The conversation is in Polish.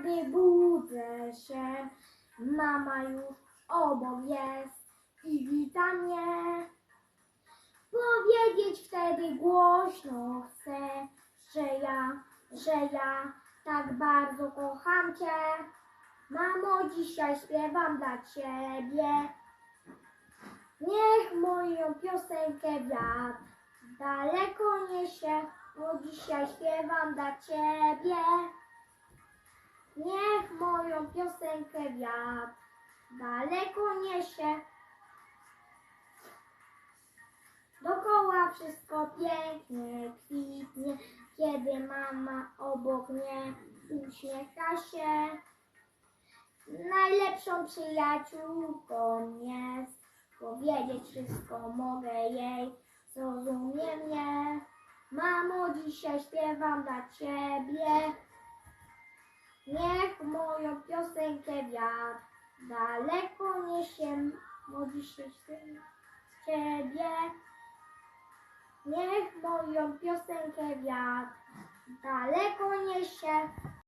Gdy budzę się, mama już obok jest i wita mnie. Powiedzieć wtedy głośno chcę, że ja, że ja tak bardzo kocham Cię. Mamo, dzisiaj śpiewam dla Ciebie. Niech moją piosenkę wiatr daleko niesie, bo dzisiaj śpiewam dla Ciebie. Piosenkę wiatr daleko niesie. Dokoła wszystko pięknie kwitnie, kiedy mama obok mnie uśmiecha się. Najlepszą przyjaciółką jest, powiedzieć wszystko mogę jej, zrozumie mnie. Mamo, dzisiaj śpiewam dla Ciebie. Niech moją piosenkę wiatr daleko niesie, dzisiaj śpiewam dla Ciebie. Niech moją piosenkę wiatr daleko niesie,